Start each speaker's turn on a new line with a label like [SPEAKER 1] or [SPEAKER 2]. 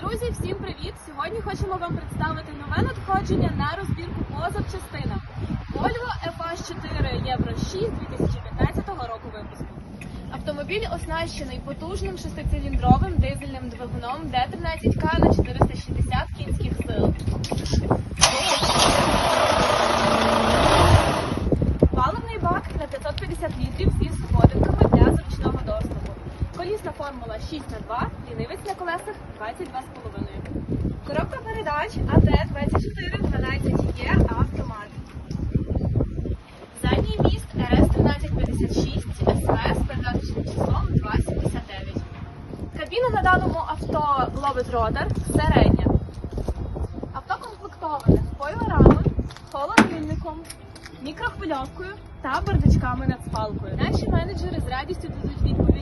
[SPEAKER 1] Друзі, всім привіт! Сьогодні хочемо вам представити нове надходження на розбірку по запчастинах. Volvo FH4 Євро 6 2015 року випуску. Автомобіль оснащений потужним шестициліндровим дизельним двигуном D13К на 460 кінських сил. Паливний бак на 550 літрів зі Колісна формула 6х2, лінивець на колесах 22,5. Коробка передач АТ-24 12Е автомат. Задній міст РС-1356 СВ з передаточним числом 279. Кабіна на даному авто ловить ротор середня. Авто комплектоване спойлерами, холодильником, мікрохвильовкою та бардачками над спалкою. Наші менеджери з радістю дадуть відповідь